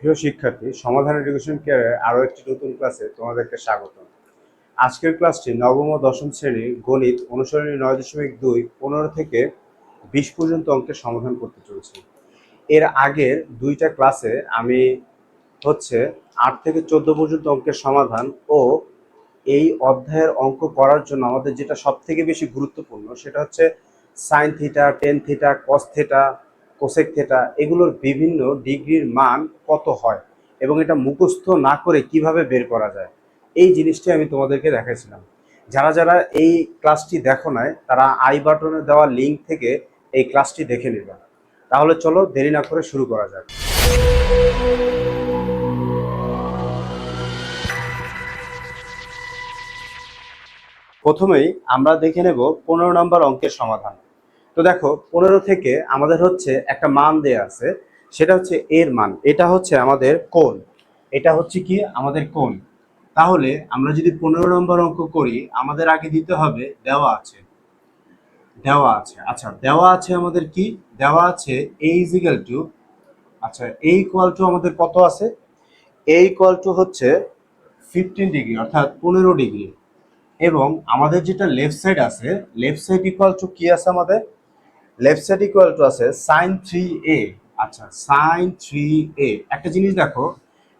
প্রিয় শিক্ষার্থী, সমাধান এডুকেশন কেয়ারের আরও একটি নতুন ক্লাসে তোমাদেরকে স্বাগত আজকের ক্লাসটি নবম ও দশম শ্রেণির গণিত অনুসরণী নয় দশমিক দুই, পনেরো থেকে বিশ পর্যন্ত অঙ্কের সমাধান করতে চলেছি। এর আগের দুইটা ক্লাসে আমি হচ্ছে আট থেকে চোদ্দ পর্যন্ত অঙ্কের সমাধান ও এই অধ্যায়ের অঙ্ক করার জন্য আমাদের যেটা সব থেকে বেশি গুরুত্বপূর্ণ সেটা হচ্ছে sine theta tan theta cos theta cosec theta এগুলোর বিভিন্ন ডিগ্রির মান কত হয় এবং এটা মুখস্থ না করে কীভাবে বের করা যায়, এই জিনিসটি আমি তোমাদেরকে দেখাইছিলাম। যারা যারা এই ক্লাসটি দেখো নাই, তারা আই বাটনে দেওয়া লিঙ্ক থেকে এই ক্লাসটি দেখে নেবে। তাহলে চলো দেরি না করে শুরু করা যাক। প্রথমেই আমরা দেখে নেব পনেরো নম্বর অঙ্কের সমাধান। তো দেখো, পনেরো থেকে আমাদের হচ্ছে একটা মান দেয়া আছে, সেটা হচ্ছে এর মান। এটা হচ্ছে আমাদের কোণ। এটা হচ্ছে কি? আমাদের কোণ। তাহলে আমরা যদি পনেরো নম্বর অঙ্ক করি, আমাদের আগে দিতে হবে দেওয়া আছে। দেওয়া আছে। আচ্ছা দেওয়া আছে আমাদের কি? দেওয়া আছে এ ইজিক্যাল টু আচ্ছা এই ইকুয়াল টু আমাদের কত আছে? এ ইকুয়াল টু হচ্ছে ফিফটিন ডিগ্রি অর্থাৎ পনেরো ডিগ্রি এবং আমাদের যেটা লেফট সাইড আছে লেফট সাইড ইকুয়াল টু কি আছে আমাদের? লেফট সাইড ইকুয়াল টু আছে সাইন থ্রি এ আচ্ছা সাইন থ্রি এ একটা জিনিস দেখো,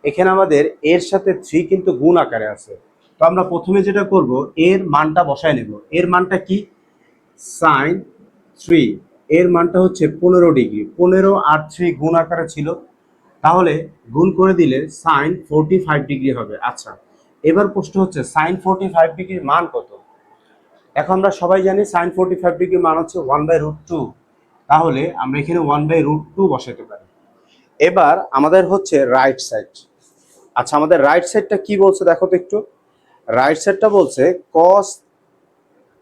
এখানে আমাদের এর সাথে থ্রি কিন্তু গুণ আকারে আছে। তো আমরা প্রথমে যেটা করব, এর মানটা বসায় নেব। এর মানটা কি? সাইন থ্রি এর মানটা হচ্ছে পনেরো ডিগ্রি। পনেরো আর থ্রি গুণ আকারে ছিল। তাহলে গুণ করে দিলে সাইন ফোরটি ফাইভ ডিগ্রি হবে। আচ্ছা এবার প্রশ্ন হচ্ছে সাইন ফোরটি ফাইভ ডিগ্রির মান কত? এখন আমরা সবাই জানি সাইন ফোরটি ফাইভ ডিগ্রি মান হচ্ছে ওয়ান বাই রুট টু তাহলে আমরা এখানে ওয়ান বাই রুট টু বসাতে পারি। এবার আমাদের হচ্ছে রাইট সাইড আচ্ছা আমাদের রাইট সাইডটা কি বলছে দেখো তো একটু। রাইট সাইডটা বলছে কস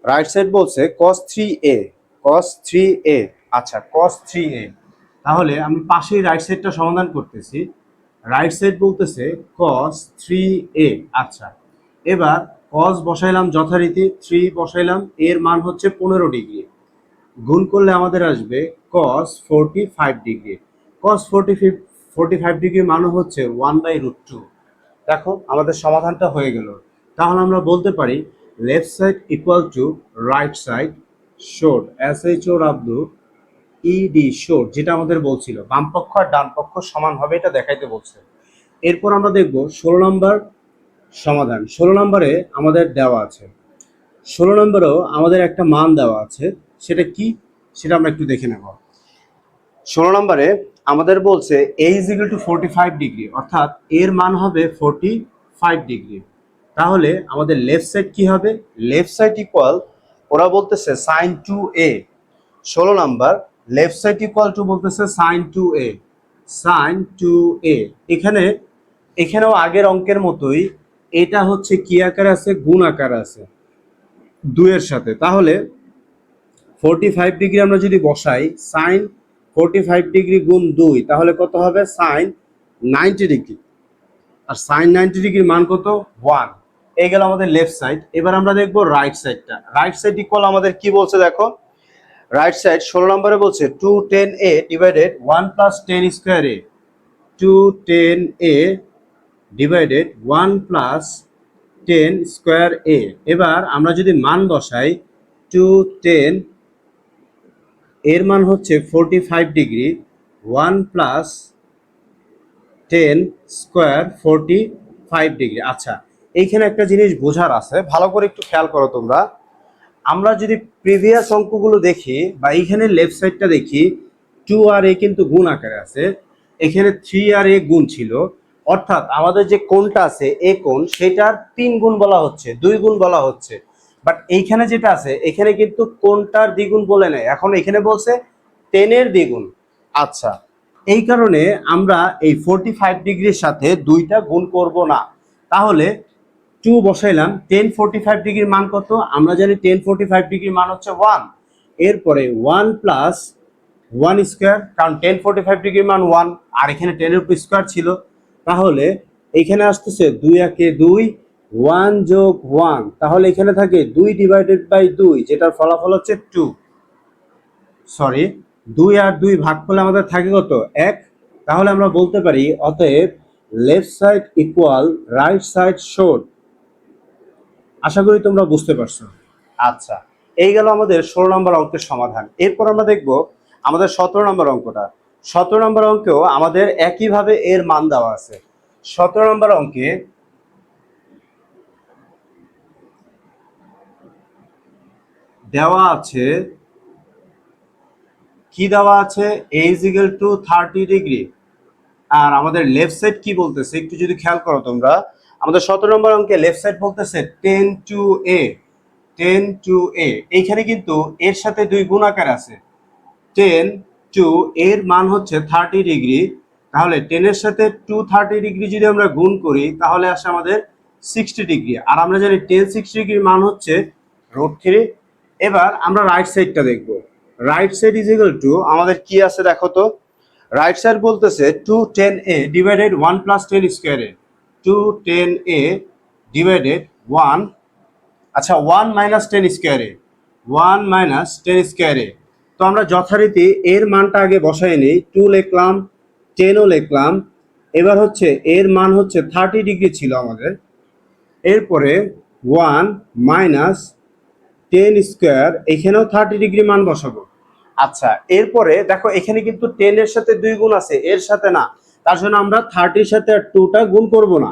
রাইট সাইড বলছে cos three A cos three A আচ্ছা কস থ্রি এ তাহলে আমি পাশেই রাইট সাইডটা সমাধান করতেছি। রাইট সাইড বলতেছে কস থ্রি এ আচ্ছা এবার কস বসাইলাম যথারীতি থ্রি বসাইলাম, এর মান হচ্ছে পনেরো ডিগ্রি। গুণ করলে আমাদের আসবে cos forty five degree. Cos forty forty five degree মান হচ্ছে ওয়ান বাই রুট টু দেখো, আমাদের সমাধানটা হয়ে গেল। তাহলে আমরা বলতে পারি left side equal to right side showed S H O Rabdu E showed যেটা আমাদের বলছিল। বাম পক্ষ আর ডান পক্ষ সমান হবে, এটা দেখাইতে বলছে। এরপর আমরা দেখব ষোলো নম্বর সমাধান। ষোলো নম্বরে আমাদের দেওয়া আছে। ষোলো নম্বরেও আমাদের একটা মান দেওয়া আছে। সেটা কি? সেটা আমরা একটু দেখে নেব। ষোলো নম্বরে আমাদের বলছে A is equal to forty five degree অর্থাৎ এর মান হবে ফোরটি ফাইভ ডিগ্রি তাহলে আমাদের লেফট সাইড কি হবে? লেফট সাইড ইকুয়াল ওরা বলতেছে সাইন টু এ ষোলো number left side equal to বলতেছে sine two A sine two A এখানে, এখানেও আগের অঙ্কের মতোই এটা হচ্ছে কি আকার আছে? গুণ আকার আছে। দুইয়ের সাথে। তাহলে ফোরটি ফাইভ ডিগ্রি আমরা যদি বসাই সাইন ফোরটি ফাইভ ডিগ্রি গুণ দুই, তাহলে কত হবে? Sine ninety degree. আর সাইন নাইনটি ডিগ্রির মান কত? ওয়ান এই গেল আমাদের লেফট সাইড এবার আমরা দেখব রাইট সাইডটা রাইট সাইড ইকুয়াল আমাদের কি বলছে দেখো? রাইট সাইড ষোলো নম্বরে বলছে two tan A divided one plus tan square A two tan A divided one plus tan square A এবার আমরা যদি মান বসাই টু টেন এর মান হচ্ছে forty five degree one plus tan square forty five degree আচ্ছা এইখানে একটা জিনিস বোঝার আছে, ভালো করে একটু খেয়াল করো তোমরা। আমরা যদি প্রিভিয়াস অঙ্কগুলো দেখি বা এইখানে লেফট সাইডটা দেখি টু আর এ কিন্তু গুণ আকারে আছে। এখানে থ্রি আর এ গুণ ছিল। অর্থাৎ আমাদের যে কোণটা আছে, এ কোণ, সেটার তিন গুণ বলা হচ্ছে, দুই গুণ বলা হচ্ছে। বাট এইখানে যেটা আছে, এখানে কিন্তু কোণটার দ্বিগুণ বলে নেয় এখন এখানে বলছে টেনের দ্বিগুণ। আচ্ছা এই কারণে আমরা এই ফোরটি ফাইভ ডিগ্রির সাথে দুইটা গুণ করব না। তাহলে টু বসাইলাম টেন ফোরটি ফাইভ ডিগ্রির মান কত? আমরা জানি টেন ফোরটি ফাইভ ডিগ্রির মান হচ্ছে ওয়ান এরপরে ওয়ান প্লাস ওয়ান স্কোয়ার কারণ টেন ফোরটি ফাইভ ডিগ্রির মান ওয়ান আর এখানে টেনের উপর স্কোয়ার ছিল। তাহলে এখানে আসতেছে দুই একে দুই ওয়ান যোগ ওয়ান তাহলে এখানে থাকে দুই ডিভাইডেড বাই দুই, যেটার ফলাফল হচ্ছে টু সরি দুই আর দুই ভাগ করলে আমাদের থাকে কত? এক। তাহলে আমরা বলতে পারি, অতএব left side equal right side showed আশা করি তোমরা বুঝতে পারছ। আচ্ছা এই গেল আমাদের ষোলো নম্বর অঙ্কের সমাধান। এরপর আমরা দেখব আমাদের সতেরো নম্বর অঙ্কটা। সতেরো নম্বর অঙ্কেও আমাদের একইভাবে এর মান দেওয়া আছে। সতেরো নম্বর অঙ্কে দেওয়া আছে, কি দেওয়া আছে? A equal to thirty degree আর আমাদের লেফট সাইড কি বলতেছে? একটু যদি খেয়াল করো তোমরা। আমাদের সতেরো নম্বর অঙ্কে লেফট সাইড বলতেছে tan two A tan two A এইখানে কিন্তু এর সাথে দুই গুণাকার আছে। টেন টু এর মান হচ্ছে থার্টি ডিগ্রি। তাহলে টেনের সাথে টু থার্টি ডিগ্রি যদি আমরা গুণ করি, তাহলে আসে আমাদের সিক্সটি ডিগ্রি। আর আমরা জানি টেন সিক্সটি ডিগ্রির মান হচ্ছে রোড থ্রি। এবার আমরা রাইট সাইডটা দেখব। Right side is equal to আমাদের কি আছে দেখো তো? রাইট সাইড বলতেছে two tan A divided one plus tan স্কোয়ারে two tan A divided one আচ্ছা ওয়ান মাইনাস টেন স্কোয়ারে ওয়ান মাইনাস টেন স্কোয়ারে তো আমরা যথারীতি এর মানটা আগে বসাই নিই। টু লিখলাম টেনও লিখলাম। এবার হচ্ছে এর মান হচ্ছে থার্টি ডিগ্রি ছিল আমাদের। এরপরে ওয়ান মাইনাস টেন স্কোয়ার, এখানেও থার্টি ডিগ্রি মান বসাবো। আচ্ছা এরপরে দেখো এখানে কিন্তু টেনের সাথে দুই গুণ আছে, এর সাথে না। তার জন্য আমরা থার্টির সাথে আর টুটা গুণ করব না।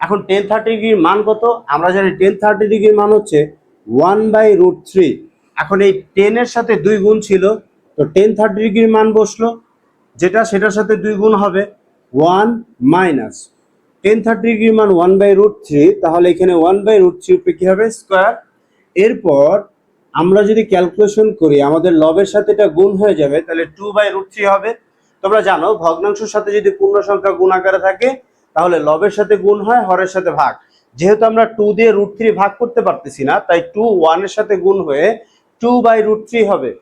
এখন টেন থার্টি ডিগ্রির মান কত? আমরা জানি টেন থার্টি ডিগ্রির মান হচ্ছে ওয়ান বাই রুট থ্রি। এখন এই টেনের সাথে দুই গুণ ছিল, তো টেন থার্টি ডিগ্রির মান বসল, যেটা সেটার সাথে দুই গুণ হবে ওয়ান মাইনাস টেন থার্টি ডিগ্রির মান ওয়ান বাই রুট থ্রি তাহলে এখানে ওয়ান বাই রুট থ্রি উপরে কি হবে? স্কোয়ার এরপর আমরা যদি ক্যালকুলেশন করি, আমাদের লবের সাথে এটা গুণ হয়ে যাবে, তাহলে টু বাই রুট থ্রি হবে। তোমরা জানো, ভগ্নাংশের সাথে যদি পূর্ণ সংখ্যা গুণ আকারে থাকে, তাহলে লবের সাথে গুণ হয়, হরের সাথে ভাগ। যেহেতু আমরা টু দিয়ে রুট থ্রি ভাগ করতে পারতেছি না, তাই টু ওয়ানের সাথে গুণ হয়ে টু বাই রুট থ্রি হবে।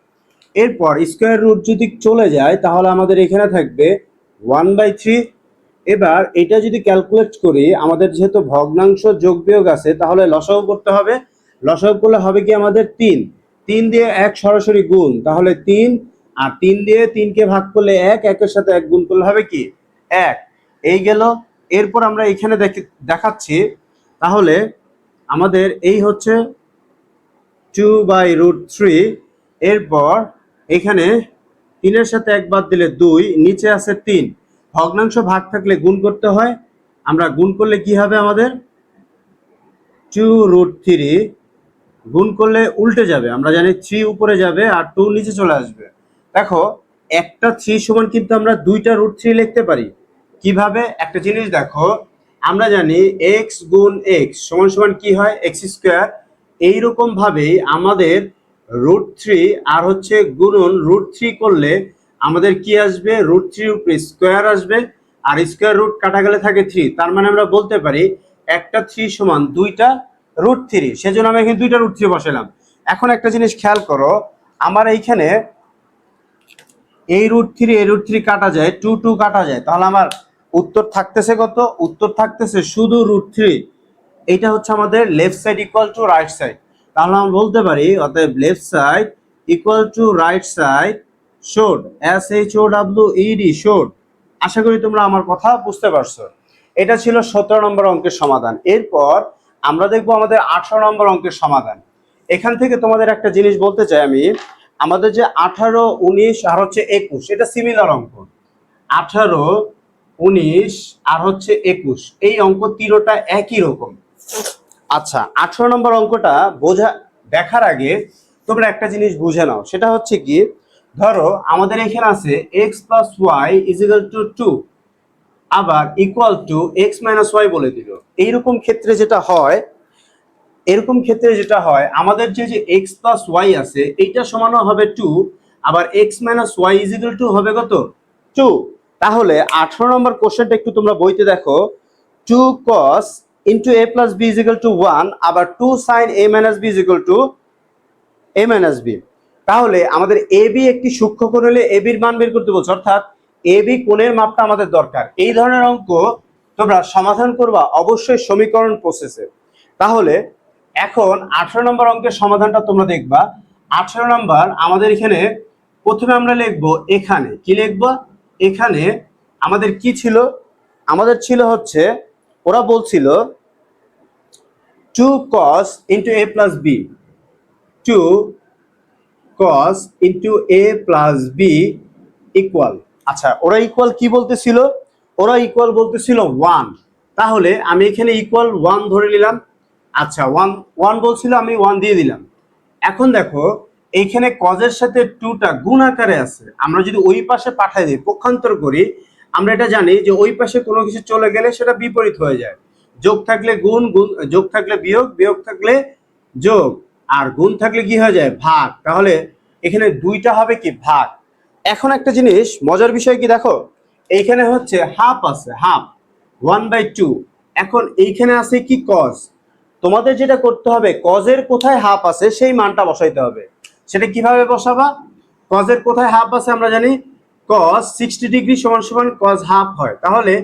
এরপর স্কোয়ার রুট যদি চলে যায়, তাহলে আমাদের এখানে থাকবে ওয়ান বাই থ্রি এবার এটা যদি ক্যালকুলেট করি, আমাদের যেহেতু ভগ্নাংশ যোগ বিয়োগ আছে, তাহলে লসাগু করতে হবে। লসাগু করলে হবে কি আমাদের তিন। তিন দিয়ে এক সরাসরি গুণ, তাহলে তিন। আর তিন দিয়ে তিনকে ভাগ করলে এক, একের সাথে এক গুণ করলে হবে কি? এক। এই গেল। এরপর আমরা এখানে দেখে- দেখাচ্ছি। তাহলে আমাদের এই হচ্ছে টু বাই রুট থ্রি এরপর এখানে তিনের সাথে এক বাদ দিলে দুই, নিচে আছে তিন। ভগ্নাংশ ভাগ থাকলে গুণ করতে হয়। আমরা গুণ করলে কি হবে আমাদের? টু রুট থ্রি গুণ করলে উল্টে যাবে। আমরা জানি থ্রি উপরে যাবে আর টু নিচে চলে আসবে। দেখো, একটা থ্রি সমান কিন্তু আমরা দুইটা রুট থ্রি লিখতে পারি। কীভাবে? একটা জিনিস দেখো, আমরা জানি এক্স গুণ এক্স সমান সমান কি হয়? এক্স স্কোয়ার এইরকম ভাবেই আমাদের রুট থ্রি আর হচ্ছে গুণন রুট থ্রি করলে আমাদের কি আসবে? রুট থ্রি উপরে স্কোয়ার আসবে আর স্কোয়ার রুট কাটা গেলে থাকে থ্রি তার মানে আমরা বলতে পারি একটা থ্রি সমান দুইটা রুট থ্রি সেজন্য আমি এখানে দুইটা রুট থ্রি বসালাম এখন একটা জিনিস খেয়াল করো, আমার এইখানে এই রুট থ্রি এই রুট থ্রি কাটা যায় টু টু কাটা যায়। তাহলে আমার উত্তর থাকতেছে কত? উত্তর থাকতেছে শুধু রুট থ্রি এইটা হচ্ছে আমাদের left side equal to right side তাহলে আমরা বলতে পারি, অতএব left side equal to right side showed S H O W E D showed আশা করি তোমরা আমার কথা বুঝতে পারছ। এটা ছিল সতেরো নম্বর অঙ্কের সমাধান। এরপর আমরা দেখব আমাদের আঠারো নম্বর অঙ্কের সমাধান। এখান থেকে তোমাদের একটা জিনিস বলতে চাই আমি। আমাদের যে আঠারো, উনিশ আর হচ্ছে একুশ, এটা সিমিলার অঙ্ক। আঠারো, উনিশ আর হচ্ছে একুশ, এই অঙ্ক তিনোটা একই রকম। আচ্ছা আঠারো নম্বর অঙ্কটা বোঝা, দেখার আগে তোমরা একটা জিনিস বুঝে নাও, সেটা হচ্ছে কি, ধরো আমাদের এখানে আছে x plus y equal to two আবার equal to x minus y বলে দিল। এইরকম ক্ষেত্রে যেটা হয়, এরকম ক্ষেত্রে যেটা হয়, আমাদের যে যে এক্স প্লাস ওয়াই আছে, এইটা সমানও হবে টু আবার x minus y equal to হবে কত? টু তাহলে আঠারো নম্বর কোশ্চেনটা একটু তোমরা বইতে দেখো। Two cos into a plus b equal to one আবার two sine a minus b equal to a minus b তাহলে আমাদের এ বি একটি সূক্ষ্ম কোণ হলে এ বির মান বের করতে বলছে, অর্থাৎ এ বি কোণের মাপটা আমাদের দরকার। এই ধরনের অঙ্ক তোমরা সমাধান করবা অবশ্যই সমীকরণ প্রসেসে তাহলে এখন আঠারো নম্বর অঙ্কের সমাধানটা তোমরা দেখবা। আঠারো নম্বর আমাদের এখানে প্রথমে আমরা লিখব এখানে। কি লিখব? এখানে আমাদের কি ছিল? আমাদের ছিল হচ্ছে ওরা বলছিল two cos into a plus b two cos into a plus b equal আচ্ছা ওরা ইকুয়াল কি বলতেছিল? ওরা ইকুয়াল বলতেছিল ওয়ান তাহলে আমি এখানে ইকুয়াল ওয়ান ধরে নিলাম। আচ্ছা ওয়ান ওয়ান বলছিল, আমি ওয়ান দিয়ে দিলাম। এখন দেখো, এইখানে কজের সাথে টুটা গুণ আকারে আছে। আমরা যদি ওই পাশে পাঠাই দিই, পক্ষান্তর করি আমরা এটা জানি যে ওই পাশে কোনো কিছু চলে গেলে সেটা বিপরীত হয়ে যায়। যোগ থাকলে গুণ গুণ, যোগ থাকলে বিয়োগ বিয়োগ থাকলে যোগ। আর গুণ থাকলে কি হয়ে যায়? ভাগ। তাহলে এখানে দুইটা হবে কি? ভাগ। এখন একটা জিনিস, মজার বিষয় কি দেখো? এইখানে হচ্ছে হাফ আছে হাফ ওয়ান বাই টু এখন এইখানে আছে কি কজ তোমাদের যেটা করতে হবে কজের কোথায় হাফ আছে, সেই মানটা বসাইতে হবে। সেটা কীভাবে বসাবা? কজের কোথায় হাফ আছে আমরা জানি? কজ সিক্সটি ডিগ্রি সমান সমান কজ হাফ হয়। তাহলে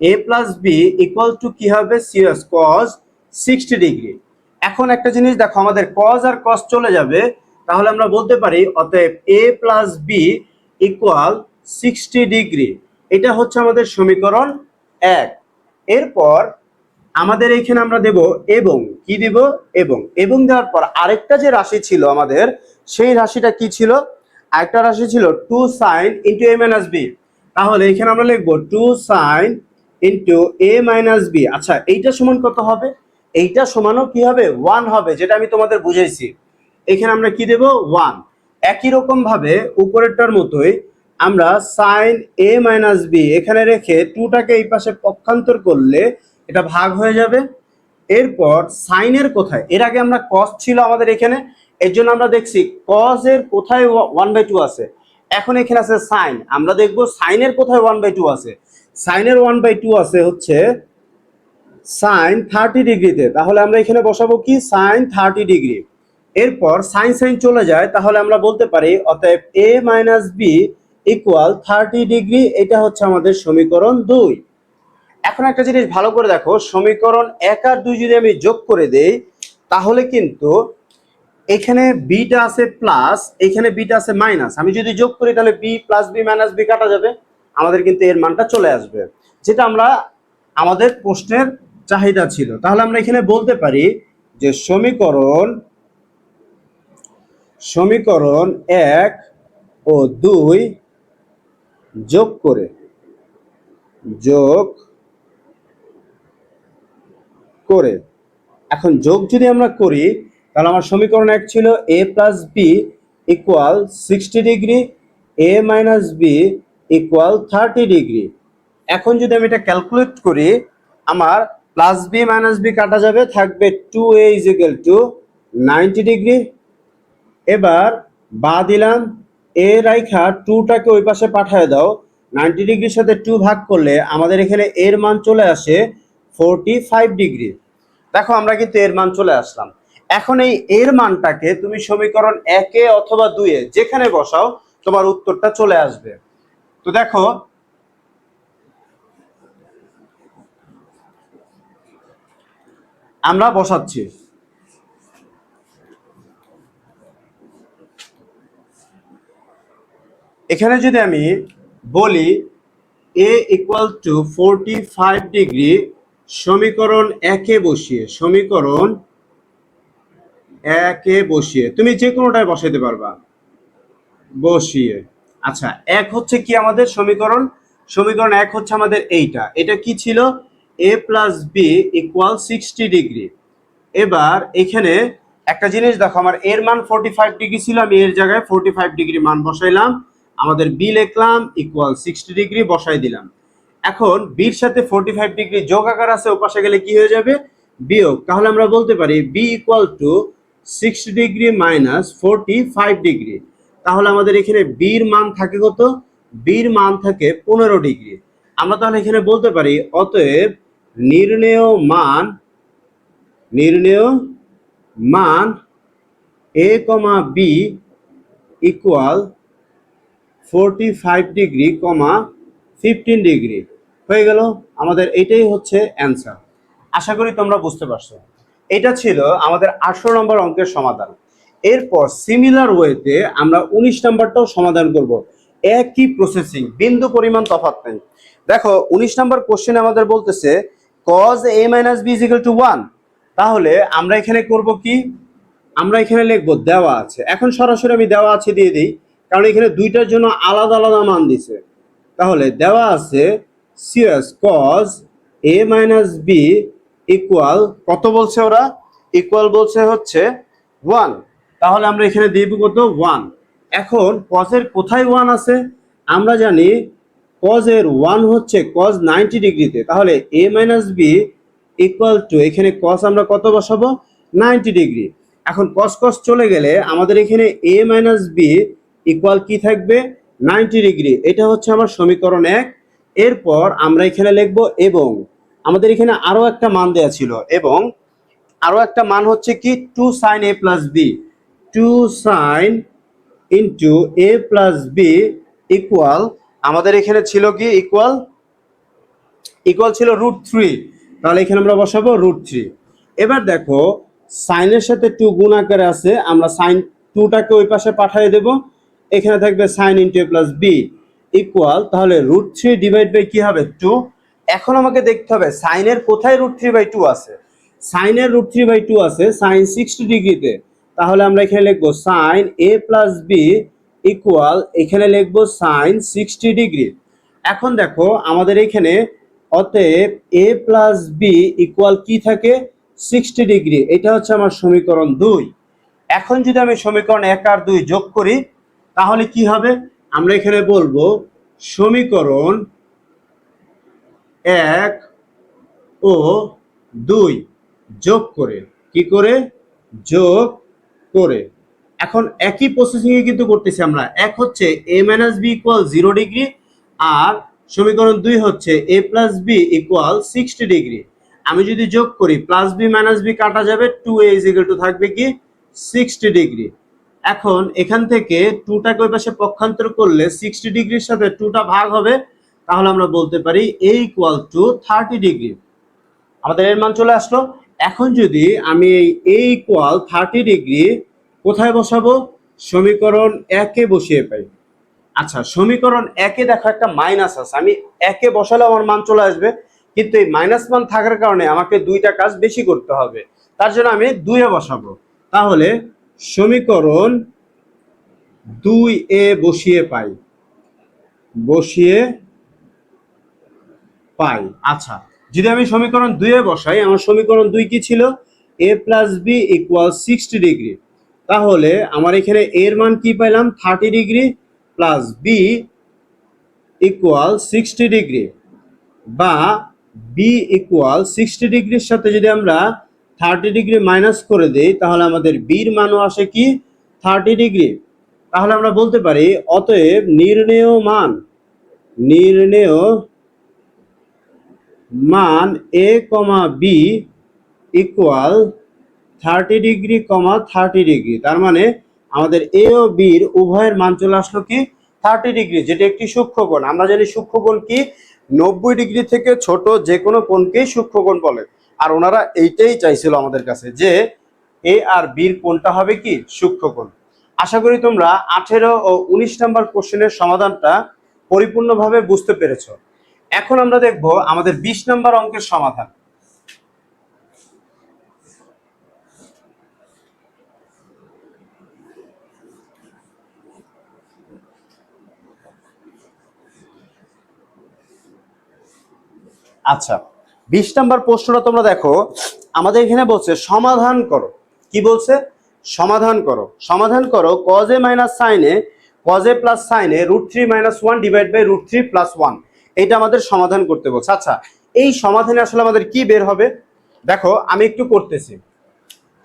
a plus b equal to কি হবে? সিএস কজ সিক্সটি ডিগ্রি এখন একটা জিনিস দেখো, আমাদের কজ আর কজ চলে যাবে। তাহলে আমরা বলতে পারি, অতএব a plus b equal sixty degree এটা হচ্ছে আমাদের সমীকরণ এক। এরপর আমাদের এইখানে আমরা দেব এবং। কি দিব? এবং। এবং দেওয়ার পর আরেকটা যে রাশি ছিল আমাদের, সেই রাশিটা কি ছিল? আরেকটা রাশি ছিল two sine into a minus b. তাহলে এখানে আমরা লিখব two sine into a minus b. আচ্ছা এইটা সমান কত হবে? এইটা সমানও কি হবে? ওয়ান হবে, যেটা আমি তোমাদের বুঝাইছি। এখানে আমরা কি দেব? ওয়ান। একই রকম ভাবে উপরেরটার মতোই আমরা সাইন এ মাইনাস বি এখানে রেখে টুটাকে এই পাশে পক্ষান্তর করলে এটা ভাগ হয়ে যাবে। এরপর সাইনের কোথায়? এর আগে আমরা কস ছিল আমাদের এখানে এর জন্য আমরা দেখছি কস এর কোথায় ওয়ান বাই টু আছে। এখন এখানে আছে সাইন আমরা দেখব সাইনের কোথায় ওয়ান বাই টু আছে। সাইনের ওয়ান বাই টু আছে হচ্ছে সাইন থার্টি ডিগ্রিতে তাহলে আমরা এখানে বসাবো কি? সাইন থার্টি ডিগ্রি এরপর সাইন সাইন চলে যায়, তাহলে আমরা বলতে পারি, অতএব a minus b equal thirty degree এটা হচ্ছে আমাদের সমীকরণ দুই। এখন একটা জিনিস ভালো করে দেখো, সমীকরণ এক আর দুই যদি আমি যোগ করে দেই, তাহলে কিন্তু এখানে বিটা আছে প্লাস এখানে বিটা আছে মাইনাস আমি যদি যোগ করি তাহলে b plus b minus b কাটা যাবে। আমাদের কিন্তু এর মানটা চলে আসবে। যেটা আমরা, আমাদের প্রশ্নের চাহিদা ছিল। তাহলে আমরা এখানে বলতে পারি যে সমীকরণ সমীকরণ এক ও দুই যোগ করে যোগ করে। এখন যোগ যদি আমরা করি তাহলে আমার সমীকরণ এক ছিল a plus b equal sixty degree a minus b equal thirty degree এখন যদি আমি এটা ক্যালকুলেট করি, আমার প্লাস বি মাইনাস বি কাটা যাবে, থাকবে two a is equal to ninety degree এবার বা দিলাম এ রাইখা টুটাকে ওই পাশে পাঠায় দাও নাইনটি ডিগ্রির সাথে টু ভাগ করলে আমাদের এখানে এর মান চলে আসে ফোরটি ফাইভ ডিগ্রি দেখো আমরা কিন্তু এর মান চলে আসলাম। এখন এই এর মানটাকে তুমি সমীকরণ একে অথবা দুয়ে যেখানে বসাও, তোমার উত্তরটা চলে আসবে। তো দেখো, আমরা বসাচ্ছি। এখানে যদি আমি বলি a equal to forty five degree সমীকরণ একে বসিয়ে, সমীকরণ একে বসিয়ে, তুমি যে কোনোটায় বসাইতে পারবা। বসিয়ে। আচ্ছা এক হচ্ছে কি আমাদের সমীকরণ? সমীকরণ এক হচ্ছে আমাদের এইটা। এটা কি ছিল? A plus b equal sixty degree এবার এখানে একটা জিনিস দেখো, আমার এর মান ফোরটি ফাইভ ডিগ্রি ছিল, আমি এর জায়গায় ফোরটি ফাইভ ডিগ্রি মান বসাইলাম। আমাদের বি লিখলাম ইকুয়াল সিক্সটি ডিগ্রি বসাই দিলাম। এখন বির সাথে ফোরটি ফাইভ ডিগ্রি যোগ আকার আছে, ওপাশে গেলে কি হয়ে যাবে? বিয়োগ। তাহলে আমরা বলতে পারি, b equal to sixty degree minus forty five degree তাহলে আমাদের এখানে বির মান থাকে কত? বির মান থাকে পনেরো ডিগ্রি আমরা তাহলে এখানে বলতে পারি, অতএব নির্ণেয় মান নির্ণেয় মান a comma b equal forty five degree comma fifteen degree হয়ে গেল? আমাদের এটাই হচ্ছে অ্যান্সার আশা করি তোমরা বুঝতে পারছ। এটা ছিল আমাদের আঠারো নম্বর অঙ্কের সমাধান। এরপর সিমিলার ওয়েতে আমরা উনিশ নম্বরটাও সমাধান করব। একই প্রসেসিং বিন্দু পরিমাণ তফাৎ নেই। দেখো, উনিশ নম্বর কোশ্চেন আমাদের বলতেছে cos a minus b equal to one তাহলে আমরা এখানে করব কি? আমরা এখানে লিখব দেওয়া আছে। এখন সরাসরি আমি দেওয়া আছে দিয়ে দিই, কারণ এখানে দুইটার জন্য আলাদা আলাদা মান দিছে। তাহলে দেওয়া আছে C S cos a minus b equal কত বলছে ওরা? ইকুয়াল বলছে হচ্ছে ওয়ান তাহলে আমরা এখানে দিব কত? ওয়ান এখন কজের কোথায় ওয়ান আছে? আমরা জানি কজের ওয়ান হচ্ছে কজ নাইনটি ডিগ্রিতে। তাহলে a minus b equal to এখানে কস আমরা কত বসাবো? Ninety degree. এখন কস কস চলে গেলে আমাদের এখানে এ মাইনাস বি ইকুয়াল কি থাকবে? Ninety degree. এটা হচ্ছে আমার সমীকরণ এক। এরপর আমরা এখানে লিখব এবং আমাদের এখানে আরও একটা মান দেওয়া ছিল এবং আরও একটা মান হচ্ছে কি two sine a plus b two sine into a plus b equal আমাদের এখানে ছিল কি ইকুয়াল ইকুয়াল ছিল রুট থ্রি তাহলে এখানে আমরা বসাবো রুট থ্রি এবার দেখো সাইনের সাথে টু গুণ আকারে আছে, আমরা সাইন টুটাকে ওই পাশে পাঠিয়ে দেব। এখানে থাকবে sine into a plus b equal তাহলে রুট থ্রি ডিভাইড বাই কি হবে? টু এখন আমাকে দেখতে হবে সাইনের কোথায় রুট থ্রি বাই টু আছে? সাইনের রুট থ্রি বাই টু আছে সাইন সিক্সটি ডিগ্রিতে তাহলে আমরা এখানে লিখব sine a plus b equal এখানে লিখব সাইন সিক্সটি ডিগ্রি এখন দেখো, আমাদের এখানে অতএব এ প্লাস বি ইকুয়াল কি থাকে? সিক্সটি ডিগ্রি এটা হচ্ছে আমার সমীকরণ দুই। এখন যদি আমি সমীকরণ এক আর দুই যোগ করি, তাহলে কি হবে? আমরা এখানে বলব, সমীকরণ এক ও দুই। যোগ করে। কি করে? যোগ করে। এখন একই প্রসেসিং এ কিন্তু করতেছি আমরা। এক হচ্ছে a minus b equal zero degree আর সমীকরণ দুই হচ্ছে a plus b equal sixty degree আমি যদি যোগ করি প্লাস বি মাইনাস বি কাটা যাবে টু এ ইজ টু থাকবে কি? সিক্সটি ডিগ্রি এখন এখান থেকে টুটাকে ওই পাশে পক্ষান্তর করলে সিক্সটি ডিগ্রির সাথে টুটা ভাগ হবে তাহলে আমরা বলতে পারি a equal to thirty degree আমাদের এর মান চলে আসলো। এখন যদি আমি এই এ ইকুয়াল থার্টি ডিগ্রি কোথায় বসাবো? সমীকরণ একে বসিয়ে পাই। আচ্ছা সমীকরণ একে দেখো একটা মাইনাস আছে। আমি একে বসালে আমার মান চলে আসবে। কিন্তু এই মাইনাস মান থাকার কারণে আমাকে দুইটা কাজ বেশি করতে হবে। তার জন্য আমি দুইয়ে বসাবো। তাহলে সমীকরণ দুই এ বসিয়ে পাই। বসিয়ে পাই। আচ্ছা যদি আমি সমীকরণ দুইয়ে বসাই, আমার সমীকরণ দুই কি ছিল? A plus b equal sixty degree তাহলে আমার এখানে এর মান কি পাইলাম? Thirty degree plus b equal sixty degree বা বি ইকুয়াল সিক্সটি ডিগ্রির সাথে যদি আমরা থার্টি ডিগ্রি মাইনাস করে দিই, তাহলে আমাদের বির মানও আসে কি? থার্টি ডিগ্রি তাহলে আমরা বলতে পারি, অতএব নির্ণেয় মান, নির্ণেয় মান a comma b equal thirty degree comma thirty degree তার মানে আমাদের এ ও বির উভয়ের মান চলে আসলো কি? থার্টি ডিগ্রি যেটা একটি সূক্ষ্মকোণ। আমরা জানি সূক্ষ্মকোণ কি? নব্বই ডিগ্রি থেকে ছোট যে কোনো কোণকেই সূক্ষ্মকোণ বলে। আর ওনারা এইটাই চাইছিল আমাদের কাছে যে এ আর বির কোণটা হবে কি? সূক্ষ্মকোণ। আশা করি তোমরা আঠেরো ও উনিশ নাম্বার কোশ্চেনের সমাধানটা পরিপূর্ণভাবে বুঝতে পেরেছ। এখন আমরা দেখব আমাদের বিশ নাম্বার অঙ্কের সমাধান। আচ্ছা বিশ নাম্বার প্রশ্নটা তোমরা দেখো, আমাদের এখানে বলছে, সমাধান করো। কি বলছে? সমাধান করো। সমাধান করো cos a minus sine a cos a plus sine a root three minus one divide by root three plus one এটা আমাদের সমাধান করতে বলছে। আচ্ছা এই সমাধানে আসলে আমাদের কি বের হবে? দেখো, আমি একটু করতেছি।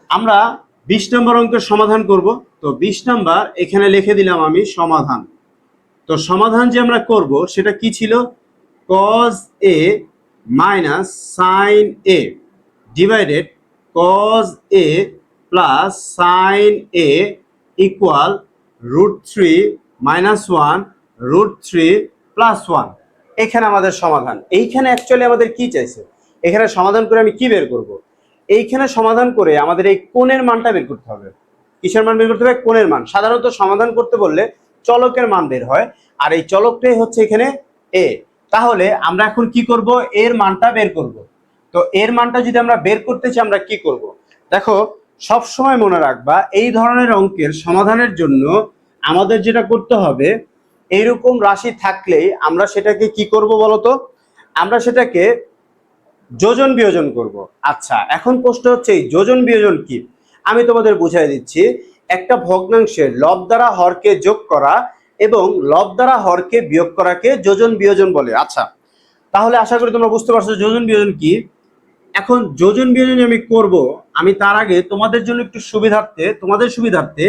আমরা বিশ নম্বর অঙ্কের সমাধান করব। তো বিশ নম্বর, এখানে লিখে দিলাম আমি সমাধান। তো সমাধান যে আমরা করব, সেটা কি ছিল? Cos a minus sine a divided cos a plus sine a equal root three minus one root three plus one এখানে আমাদের সমাধান। এইখানে অ্যাকচুয়ালি আমাদের কি চাইছে? এখানে সমাধান করে আমি কি বের করব? এইখানে সমাধান করে আমাদের এই কোণের মানটা বের করতে হবে। কিসের মান বের করতে হবে? কোণের মান। সাধারণত সমাধান করতে বললে চলকের মান বের হয়, আর এই চলকটাই হচ্ছে এখানে এ তাহলে আমরা এখন কি করব? এর মানটা বের করব। তো এর মানটা যদি আমরা বের করতে চাই, আমরা কি করব? দেখো সব সময় মনে রাখবা, এই ধরনের অঙ্কের সমাধানের জন্য আমাদের যেটা করতে হবে এইরকম রাশি থাকলেই আমরা সেটাকে কি করব বলতো? আমরা সেটাকে যোজন বিয়োজন করব। আচ্ছা এখন প্রশ্ন হচ্ছে এই যোজন বিয়োজন কি? আমি তোমাদের বুঝাই দিচ্ছি, একটা ভগ্নাংশের লব দ্বারা হরকে যোগ করা এবং লব দ্বারা হরকে বিয়োগ করাকে যোজন বিয়োজন বলে। আচ্ছা তাহলে আশা করি তোমরা বুঝতে পারছ যোজন বিয়োজন কি? এখন যোজন বিয়োজন আমি করব, আমি তার আগে তোমাদের জন্য একটু সুবিধার্থে, তোমাদের সুবিধার্থে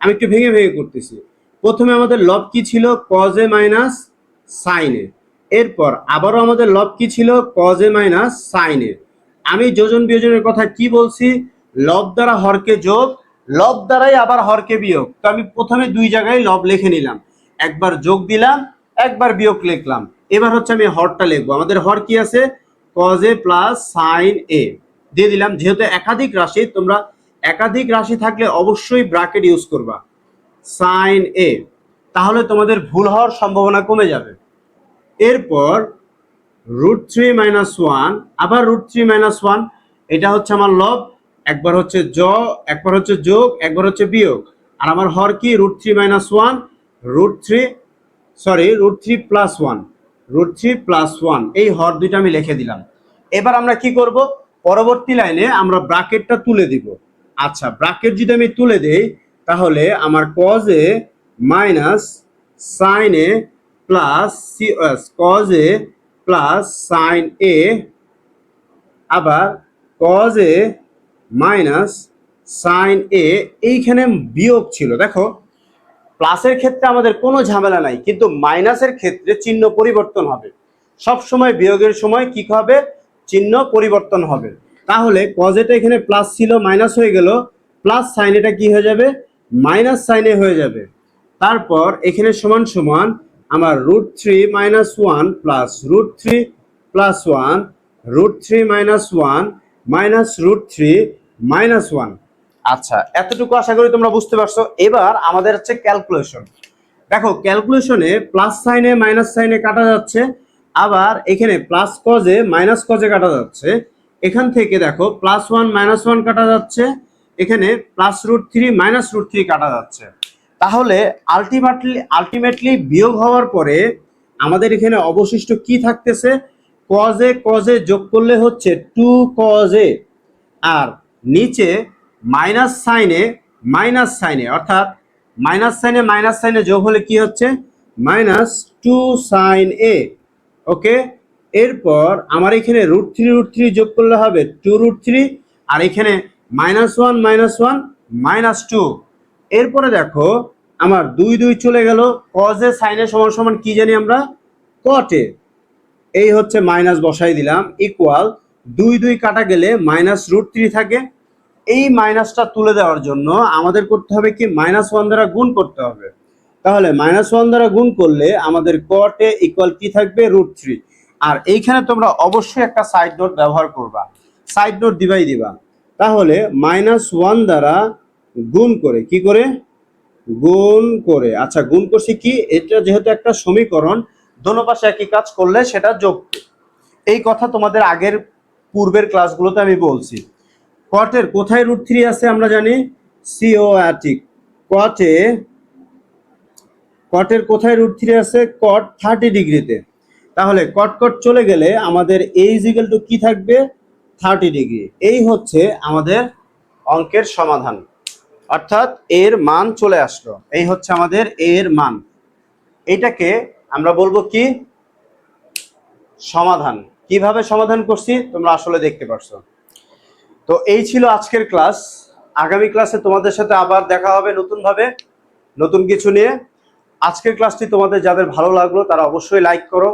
আমি একটু ভেঙে ভেঙে করতেছি। প্রথমে আমাদের লব কি ছিল? কজ এ মাইনাস সাইনে এরপর আবারও আমাদের লব কি ছিল? কজ এ মাইনাস সাইনে আমি যোজন বিয়োজনের কথা কি বলছি? লব দ্বারা হরকে যোগ, লব দ্বারাই আবার হরকে বিয়োগ। তো আমি প্রথমে দুই জায়গায় লব লিখে নিলাম। একবার যোগ দিলাম, একবার বিয়োগ লিখলাম। এবার হচ্ছে আমি হরটা লিখব। আমাদের হর কি আছে? Cos a plus sine a দিয়ে দিলাম, যেহেতু একাধিক রাশি, তোমরা একাধিক রাশি থাকলে অবশ্যই ব্রাকেট ইউজ করবা। সাইন এ তাহলে তোমাদের ভুল হওয়ার সম্ভাবনা কমে যাবে। এরপর রুট থ্রি মাইনাস ওয়ান আবার রুট থ্রি মাইনাস ওয়ান এটা হচ্ছে আমার লব একবার হচ্ছে জ, একবার হচ্ছে যোগ, একবার হচ্ছে বিয়োগ। আর আমার হর কি? Root three minus one root three sorry root three plus one root three plus one এই হর দুইটা আমি লিখে দিলাম। এবার আমরা কি করব? পরবর্তী লাইনে আমরা ব্রাকেটটা তুলে দিব। আচ্ছা ব্রাকেট যদি আমি তুলে দেই তাহলে আমার cos a minus sine a plus c cos a plus sine a আবার cos a minus sine a এইখানে বিয়োগ ছিল। দেখো প্লাসের ক্ষেত্রে আমাদের কোনো ঝামেলা নাই, কিন্তু মাইনাসের ক্ষেত্রে চিহ্ন পরিবর্তন হবে। সব সময় বিয়োগের সময় কি হবে? চিহ্ন পরিবর্তন হবে। তাহলে কজেটা এখানে প্লাস ছিল মাইনাস হয়ে গেল প্লাস সাইন এটা কি হয়ে যাবে? মাইনাস সাইনে হয়ে যাবে। তারপর এখানে সমান সমান আমার root three minus one plus root three plus one, root three minus one minus root three minus one. আচ্ছা এতটুকু আশা করি তোমরা বুঝতে পারছ। এবার আমাদের হচ্ছে ক্যালকুলেশন। দেখো, ক্যালকুলেশনে প্লাস সাইনে মাইনাস সাইনে কাটা যাচ্ছে, আবার এখানে প্লাস কজে মাইনাস কজে কাটা যাচ্ছে। এখান থেকে দেখো, প্লাস ওয়ান মাইনাস ওয়ান কাটা যাচ্ছে এখানে plus root three minus root three কাটা যাচ্ছে। তাহলে আলটিমেটলি আলটিমেটলি বিয়োগ হওয়ার পরে আমাদের এখানে অবশিষ্ট কি থাকতেছে? কজে কজে যোগ করলে হচ্ছে টু কজে আর নিচে মাইনাস সাইনে মাইনাস সাইনে অর্থাৎ মাইনাস সাইনে মাইনাস সাইনে যোগ হলে কি হচ্ছে? Minus two sine a okay? এরপর আমার এখানে রুট থ্রি রুট থ্রি যোগ করলে হবে টু রুট থ্রি আর এখানে minus one minus one, minus two. এরপরে দেখো, আমার দুই দুই চলে গেল কজে সাইনে সমান সমান কি জানি আমরা? কটে এই হচ্ছে মাইনাস বসাই দিলাম ইকুয়াল দুই দুই কাটা গেলে মাইনাস রুট থ্রি থাকে। এই মাইনাসটা তুলে দেওয়ার জন্য আমাদের করতে হবে কি? মাইনাস ওয়ান দ্বারা গুণ করতে হবে। তাহলে মাইনাস ওয়ান দ্বারা গুণ করলে আমাদের কটে ইকুয়াল কি থাকবে? রুট থ্রি আর এইখানে তোমরা অবশ্যই একটা সাইড নোট ব্যবহার করবা। সাইড নোট দিবাই দিবা। তাহলে মাইনাস ওয়ান দ্বারা গুণ করে, কি করে? গুণ করে। আচ্ছা গুণ করছি কি? এটা যেহেতু একটা সমীকরণ, দোনো পাশে একই কাজ করলে সেটা যোগ এই কথা তোমাদের আগের পূর্বের ক্লাসগুলোতে আমি বলছি। কটের কোথায় রুট থ্রি আছে আমরা জানি? সিও অ্যাটিক কটে কটের কোথায় রুট থ্রি আছে? কট থার্টি ডিগ্রিতে তাহলে কট কট চলে গেলে আমাদের এই ইজিক্যাল টু কি থাকবে? Thirty degree. এই হচ্ছে আমাদের অঙ্কের সমাধান। অর্থাৎ এর মান চলে আসলো। এই হচ্ছে আমাদের এর মান। এইটাকে আমরা বলব কি? সমাধান। কীভাবে সমাধান করছি তোমরা আসলে দেখতে পারছ। তো এই ছিল আজকের ক্লাস। আগামী ক্লাসে তোমাদের সাথে আবার দেখা হবে নতুনভাবে, নতুন কিছু নিয়ে। আজকের ক্লাসটি তোমাদের যাদের ভালো লাগল তারা অবশ্যই লাইক করো।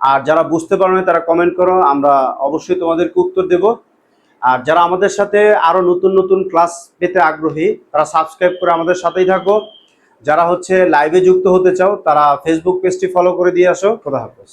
আর যারা বুঝতে পারো না, তারা কমেন্ট করো, আমরা অবশ্যই তোমাদেরকে উত্তর দেব। আর যারা আমাদের সাথে আরও নতুন নতুন ক্লাস পেতে আগ্রহী, তারা সাবস্ক্রাইব করে আমাদের সাথেই থাকো। যারা হচ্ছে লাইভে যুক্ত হতে চাও, তারা ফেসবুক পেজটি ফলো করে দিয়ে আসো। খোদা হাফেজ।